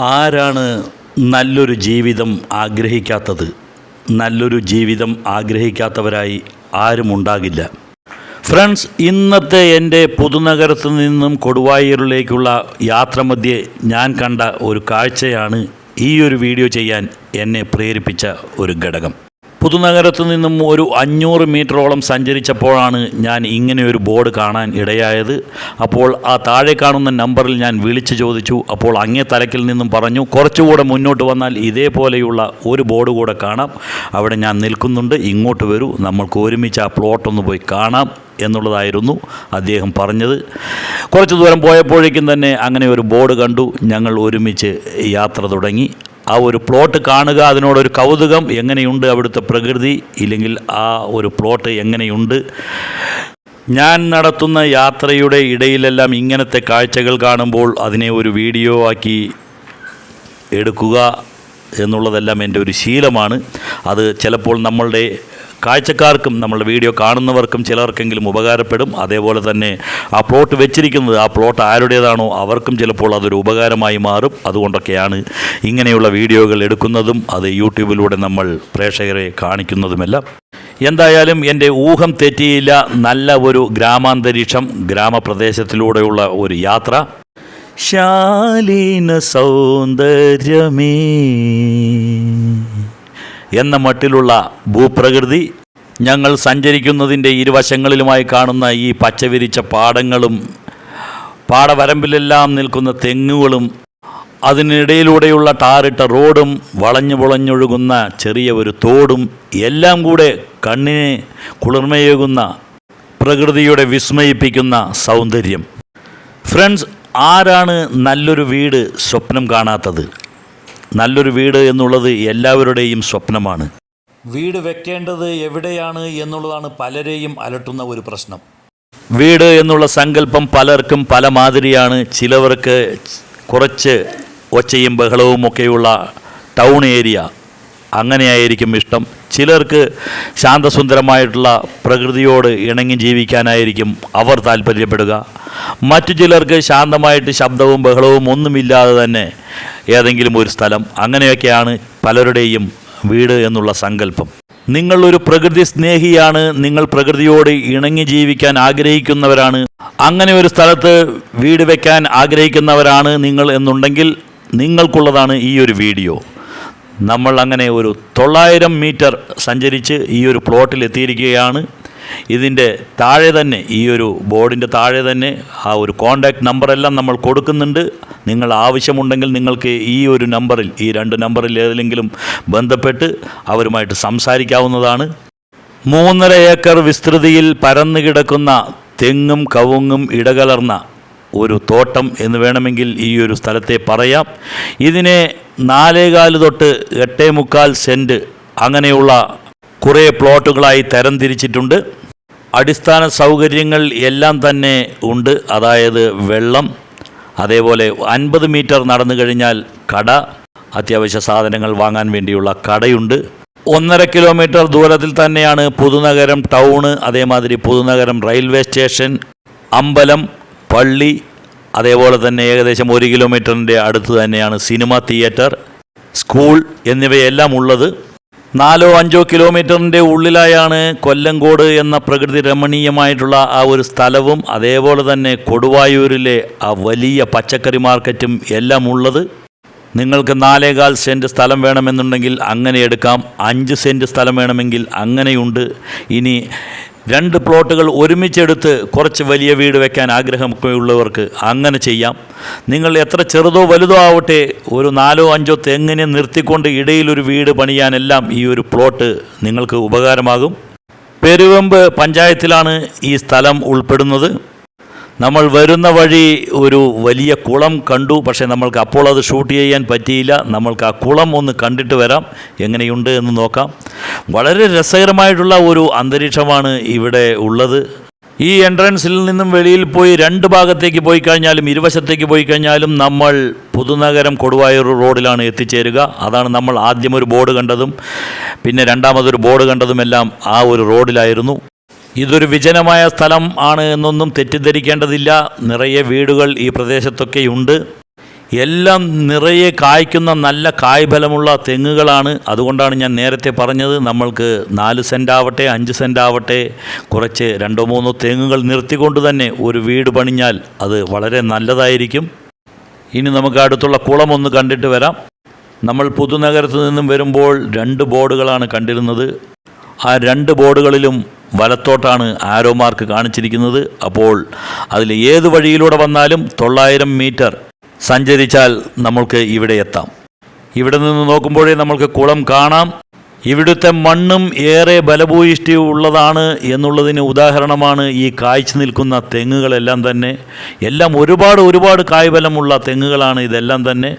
ആരാണ് നല്ലൊരു ജീവിതം ആഗ്രഹിക്കാത്തത്? നല്ലൊരു ജീവിതം ആഗ്രഹിക്കാത്തവരായി ആരുമുണ്ടാകില്ല ഫ്രണ്ട്സ് ഇന്നത്തെ എന്റെ പുതുനഗരത്ത് നിന്നും കൊടുവായൂരിലേക്കുള്ള യാത്ര മധ്യേ ഞാൻ കണ്ട ഒരു കാഴ്ചയാണ് ഈ ഒരു വീഡിയോ ചെയ്യാൻ എന്നെ പ്രേരിപ്പിച്ച ഒരു ഘടകം. പുതുനഗരത്തു നിന്നും ഒരു അഞ്ഞൂറ് മീറ്ററോളം സഞ്ചരിച്ചപ്പോഴാണ് ഞാൻ ഇങ്ങനെ ഒരു ബോർഡ് കാണാൻ ഇടയായത്. അപ്പോൾ ആ താഴെ കാണുന്ന നമ്പറിൽ ഞാൻ വിളിച്ചു ചോദിച്ചു. അപ്പോൾ അങ്ങേ തലക്കിൽ നിന്നും പറഞ്ഞു കുറച്ചുകൂടെ മുന്നോട്ട് വന്നാൽ ഇതേപോലെയുള്ള ഒരു ബോർഡ് കൂടെ കാണാം. അവിടെ ഞാൻ നിൽക്കുന്നുണ്ട്. ഇങ്ങോട്ട് വരൂ. നമ്മൾക്ക് ഒരുമിച്ച് ആ പ്ലോട്ടൊന്ന് പോയി കാണാം എന്നുള്ളതായിരുന്നു അദ്ദേഹം പറഞ്ഞത്. കുറച്ച് ദൂരം പോയപ്പോഴേക്കും തന്നെ അങ്ങനെ ഒരു ബോർഡ് കണ്ടു. ഞങ്ങൾ ഒരുമിച്ച് യാത്ര തുടങ്ങി. ആ ഒരു പ്ലോട്ട് കാണുക അതിനോടൊരു കൗതുകം എങ്ങനെയുണ്ട് അവിടുത്തെ പ്രകൃതി? ഇല്ലെങ്കിൽ ആ ഒരു പ്ലോട്ട് എങ്ങനെയുണ്ട്? ഞാൻ നടത്തുന്ന യാത്രയുടെ ഇടയിലെല്ലാം ഇങ്ങനത്തെ കാഴ്ചകൾ കാണുമ്പോൾ അതിനെ ഒരു വീഡിയോ ആക്കി എടുക്കുക എന്നുള്ളതെല്ലാം എന്റെ ഒരു ശീലമാണ്. അത് ചിലപ്പോൾ നമ്മളുടെ കാഴ്ചക്കാർക്കും നമ്മളുടെ വീഡിയോ കാണുന്നവർക്കും ചിലർക്കെങ്കിലും ഉപകാരപ്പെടും. അതേപോലെ തന്നെ ആ പ്ലോട്ട് വെച്ചിരിക്കുന്നത് ആ പ്ലോട്ട് ആരുടേതാണോ അവർക്കും ചിലപ്പോൾ അതൊരു ഉപകാരമായി മാറും. അതുകൊണ്ടൊക്കെയാണ് ഇങ്ങനെയുള്ള വീഡിയോകൾ എടുക്കുന്നതും അത് യൂട്യൂബിലൂടെ നമ്മൾ പ്രേക്ഷകരെ കാണിക്കുന്നതുമെല്ലാം. എന്തായാലും എന്റെ ഊഹം തെറ്റിയില്ല. നല്ല ഒരു ഗ്രാമാന്തരീക്ഷം ഗ്രാമപ്രദേശത്തിലൂടെയുള്ള ഒരു യാത്ര. ശാലീന സൗന്ദര്യമേ. എന്ന മട്ടിലുള്ള ഭൂപ്രകൃതി ഞങ്ങൾ സഞ്ചരിക്കുന്നതിന്റെ ഇരുവശങ്ങളിലുമായി കാണുന്ന ഈ പച്ചവിരിച്ച പാടങ്ങളും പാടവരമ്പിലെല്ലാം നിൽക്കുന്ന തെങ്ങുകളും അതിനിടയിലൂടെയുള്ള ടാറിട്ട റോഡും വളഞ്ഞു പുളഞ്ഞൊഴുകുന്ന ചെറിയ ഒരു തോടും എല്ലാം കൂടെ കണ്ണിനെ കുളിർമയേകുന്ന പ്രകൃതിയുടെ വിസ്മയിപ്പിക്കുന്ന സൗന്ദര്യം. ഫ്രണ്ട്സ് ആരാണ് നല്ലൊരു വീട് സ്വപ്നം കാണാത്തത്? നല്ലൊരു വീട് എന്നുള്ളത് എല്ലാവരുടെയും സ്വപ്നമാണ്. വീട് വെക്കേണ്ടത് എവിടെയാണ് എന്നുള്ളതാണ് പലരെയും അലട്ടുന്ന ഒരു പ്രശ്നം. വീട് എന്നുള്ള സങ്കല്പം പലർക്കും പല മാതിരിയാണ്. ചിലവർക്ക് കുറച്ച് ഒച്ചയും ബഹളവും ഒക്കെയുള്ള ടൗൺ ഏരിയ അങ്ങനെയായിരിക്കും ഇഷ്ടം. ചിലർക്ക് ശാന്തസുന്ദരമായിട്ടുള്ള പ്രകൃതിയോട് ഇണങ്ങി ജീവിക്കാനായിരിക്കും അവർ താല്പര്യപ്പെടുക. മറ്റു ചിലർക്ക് ശാന്തമായിട്ട് ശബ്ദവും ബഹളവും ഒന്നുമില്ലാതെ തന്നെ ഏതെങ്കിലും ഒരു സ്ഥലം. അങ്ങനെയൊക്കെയാണ് പലരുടെയും വീട് എന്നുള്ള സങ്കല്പം. നിങ്ങളൊരു പ്രകൃതി സ്നേഹിയാണ് നിങ്ങൾ പ്രകൃതിയോട് ഇണങ്ങി ജീവിക്കാൻ ആഗ്രഹിക്കുന്നവരാണ്. അങ്ങനെ ഒരു സ്ഥലത്ത് വീട് വെക്കാൻ ആഗ്രഹിക്കുന്നവരാണ് നിങ്ങൾ എന്നുണ്ടെങ്കിൽ നിങ്ങൾക്കുള്ളതാണ് ഈ ഒരു വീഡിയോ. നമ്മൾ അങ്ങനെ ഒരു തൊള്ളായിരം മീറ്റർ സഞ്ചരിച്ച് ഈ ഒരു പ്ലോട്ടിൽ എത്തിയിരിക്കുകയാണ് ഇതിന്റെ താഴെ തന്നെ ഈ ഒരു ബോർഡിന്റെ താഴെ തന്നെ ആ ഒരു കോണ്ടാക്ട് നമ്പറെല്ലാം നമ്മൾ കൊടുക്കുന്നുണ്ട്. നിങ്ങൾ ആവശ്യമുണ്ടെങ്കിൽ നിങ്ങൾക്ക് ഈ ഒരു നമ്പറിൽ ഈ രണ്ട് നമ്പറിൽ ഏതെങ്കിലും ബന്ധപ്പെട്ട് അവരുമായിട്ട് സംസാരിക്കാവുന്നതാണ്. മൂന്നര ഏക്കർ വിസ്തൃതിയിൽ പരന്നു കിടക്കുന്ന തെങ്ങും കവുങ്ങും ഇടകലർന്ന ഒരു തോട്ടം എന്ന് വേണമെങ്കിൽ ഈ ഒരു സ്ഥലത്തെ പറയാം. ഇതിനെ നാലേകാൽ തൊട്ട് എട്ടേ മുക്കാൽ സെന്റ് അങ്ങനെയുള്ള കുറേ പ്ലോട്ടുകളായി തരംതിരിച്ചിട്ടുണ്ട് അടിസ്ഥാന സൗകര്യങ്ങൾ എല്ലാം തന്നെ ഉണ്ട്. അതായത് വെള്ളം അതേപോലെ അൻപത് മീറ്റർ നടന്നു കഴിഞ്ഞാൽ കട അത്യാവശ്യ സാധനങ്ങൾ വാങ്ങാൻ വേണ്ടിയുള്ള കടയുണ്ട്. ഒന്നര കിലോമീറ്റർ ദൂരത്തിൽ തന്നെയാണ് പുതുനഗരം ടൗണ് അതേമാതിരി പുതുനഗരം റെയിൽവേ സ്റ്റേഷൻ അമ്പലം പള്ളി അതേപോലെ തന്നെ ഏകദേശം ഒരു കിലോമീറ്ററിന്റെ അടുത്ത് തന്നെയാണ് സിനിമ തിയേറ്റർ സ്കൂൾ എന്നിവയെല്ലാം ഉള്ളത്. നാലോ അഞ്ചോ കിലോമീറ്ററിന്റെ ഉള്ളിലായാണ് കൊല്ലങ്കോട് എന്ന പ്രകൃതി രമണീയമായിട്ടുള്ള ആ ഒരു സ്ഥലവും അതേപോലെ തന്നെ കൊടുവായൂരിലെ ആ വലിയ പച്ചക്കറി മാർക്കറ്റും എല്ലാം ഉള്ളത്. നിങ്ങൾക്ക് നാലേകാൽ സെന്റ് സ്ഥലം വേണമെന്നുണ്ടെങ്കിൽ അങ്ങനെ എടുക്കാം അഞ്ച് സെന്റ് സ്ഥലം വേണമെങ്കിൽ അങ്ങനെയുണ്ട്. ഇനി രണ്ട് പ്ലോട്ടുകൾ ഒരുമിച്ചെടുത്ത് കുറച്ച് വലിയ വീട് വെക്കാൻ ആഗ്രഹമൊക്കെ ഉള്ളവർക്ക് അങ്ങനെ ചെയ്യാം. നിങ്ങൾ എത്ര ചെറുതോ വലുതോ ആവട്ടെ ഒരു നാലോ അഞ്ചോ തെങ്ങിനെ നിർത്തിക്കൊണ്ട് ഇടയിലൊരു വീട് പണിയാനെല്ലാം ഈ ഒരു പ്ലോട്ട് നിങ്ങൾക്ക് ഉപകാരമാകും. പെരുവെമ്പ് പഞ്ചായത്തിലാണ് ഈ സ്ഥലം ഉൾപ്പെടുന്നത്. നമ്മൾ വരുന്ന വഴി ഒരു വലിയ കുളം കണ്ടു പക്ഷേ നമ്മൾക്ക് അപ്പോൾ അത് ഷൂട്ട് ചെയ്യാൻ പറ്റിയില്ല. നമ്മൾക്ക് ആ കുളം ഒന്ന് കണ്ടിട്ട് വരാം എങ്ങനെയുണ്ട് എന്ന് നോക്കാം. വളരെ രസകരമായിട്ടുള്ള ഒരു അന്തരീക്ഷമാണ് ഇവിടെ ഉള്ളത്. ഈ എൻട്രൻസിൽ നിന്നും വെളിയിൽ പോയി രണ്ട് ഭാഗത്തേക്ക് പോയി കഴിഞ്ഞാലും ഇരുവശത്തേക്ക് പോയി കഴിഞ്ഞാലും നമ്മൾ പുതുനഗരം കൊടുവായൂർ റോഡിലാണ് എത്തിച്ചേരുക. അതാണ് നമ്മൾ ആദ്യം ഒരു ബോർഡ് കണ്ടതും പിന്നെ രണ്ടാമതൊരു ബോർഡ് കണ്ടതുമെല്ലാം ആ ഒരു റോഡിലായിരുന്നു. ഇതൊരു വിജനമായ സ്ഥലം ആണ് എന്നൊന്നും തെറ്റിദ്ധരിക്കേണ്ടതില്ല. നിറയെ വീടുകൾ ഈ പ്രദേശത്തൊക്കെയുണ്ട് എല്ലാം നിറയെ കായ്ക്കുന്ന നല്ല കായ്ഫലമുള്ള തെങ്ങുകളാണ്. അതുകൊണ്ടാണ് ഞാൻ നേരത്തെ പറഞ്ഞത് നമ്മൾക്ക് നാല് സെന്റാവട്ടെ അഞ്ച് സെന്റാവട്ടെ കുറച്ച് രണ്ടോ മൂന്നോ തെങ്ങുകൾ നിർത്തിക്കൊണ്ട് തന്നെ ഒരു വീട് പണിഞ്ഞാൽ അത് വളരെ നല്ലതായിരിക്കും. ഇനി നമുക്ക് അടുത്തുള്ള കുളം ഒന്ന് കണ്ടിട്ട് വരാം. നമ്മൾ പുതുനഗരത്ത് നിന്നും വരുമ്പോൾ രണ്ട് ബോർഡുകളാണ് കണ്ടിരുന്നത്. ആ രണ്ട് ബോർഡുകളിലും വലത്തോട്ടാണ് ആരോ മാർക്ക് കാണിച്ചിരിക്കുന്നത്. അപ്പോൾ അതിൽ ഏത് വഴിയിലൂടെ വന്നാലും തൊള്ളായിരം മീറ്റർ സഞ്ചരിച്ചാൽ നമ്മൾക്ക് ഇവിടെ എത്താം. ഇവിടെ നിന്ന് നോക്കുമ്പോഴേ നമ്മൾക്ക് കുളം കാണാം. ഇവിടുത്തെ മണ്ണും ഏറെ ബലഭൂയിഷ്ടി ഉള്ളതാണ് എന്നുള്ളതിന് ഉദാഹരണമാണ് ഈ കായ്ച്ചു നിൽക്കുന്ന തെങ്ങുകളെല്ലാം തന്നെ. എല്ലാം ഒരുപാട് ഒരുപാട് കായ്ബലമുള്ള തെങ്ങുകളാണ് ഇതെല്ലാം തന്നെ.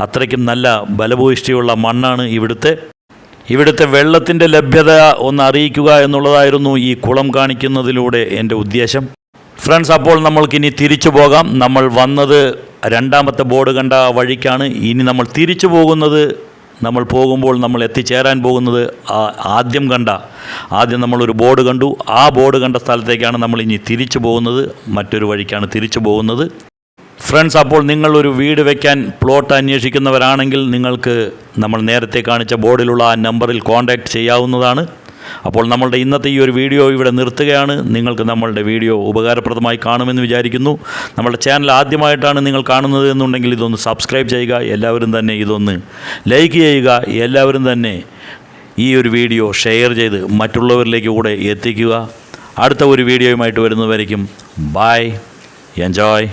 അത്രയ്ക്കും നല്ല ബലഭൂയിഷ്ടിയുള്ള മണ്ണാണ് ഇവിടുത്തെ. ഇവിടുത്തെ വെള്ളത്തിന്റെ ലഭ്യത ഒന്ന് അറിയിക്കുക എന്നുള്ളതായിരുന്നു ഈ കുളം കാണിക്കുന്നതിലൂടെ എന്റെ ഉദ്ദേശം. ഫ്രണ്ട്സ് അപ്പോൾ നമ്മൾക്കിനി തിരിച്ചു പോകാം. നമ്മൾ വന്നത് രണ്ടാമത്തെ ബോർഡ് കണ്ട വഴിക്കാണ്. ഇനി നമ്മൾ തിരിച്ചു പോകുന്നത് നമ്മൾ പോകുമ്പോൾ നമ്മൾ എത്തിച്ചേരാൻ പോകുന്നത് ആദ്യം കണ്ട ആദ്യം നമ്മളൊരു ബോർഡ് കണ്ടു. ആ ബോർഡ് കണ്ട സ്ഥലത്തേക്കാണ് നമ്മൾ ഇനി തിരിച്ചു പോകുന്നത്. മറ്റൊരു വഴിക്കാണ് തിരിച്ചു പോകുന്നത്. ഫ്രണ്ട്സ് അപ്പോൾ നിങ്ങൾ ഒരു വീട് വയ്ക്കാൻ പ്ലോട്ട് അന്വേഷിക്കുന്നവരാണെങ്കിൽ നിങ്ങൾക്ക് നമ്മൾ നേരത്തെ കാണിച്ച ബോർഡിലുള്ള ആ നമ്പറിൽ കോൺടാക്റ്റ് ചെയ്യാവുന്നതാണ്. അപ്പോൾ നമ്മളുടെ ഇന്നത്തെ ഈ ഒരു വീഡിയോ ഇവിടെ നിർത്തുകയാണ്. നിങ്ങൾക്ക് നമ്മളുടെ വീഡിയോ ഉപകാരപ്രദമായി കാണുമെന്ന് വിചാരിക്കുന്നു. നമ്മളുടെ ചാനൽ ആദ്യമായിട്ടാണ് നിങ്ങൾ കാണുന്നത് എന്നുണ്ടെങ്കിൽ ഇതൊന്ന് സബ്സ്ക്രൈബ് ചെയ്യുക. എല്ലാവരും തന്നെ ഇതൊന്ന് ലൈക്ക് ചെയ്യുക. എല്ലാവരും തന്നെ ഈ ഒരു വീഡിയോ ഷെയർ ചെയ്ത് മറ്റുള്ളവരിലേക്ക് കൂടെ എത്തിക്കുക. അടുത്ത ഒരു വീഡിയോയുമായിട്ട് വരുന്നവരേക്കും ബായ് എൻജോയ്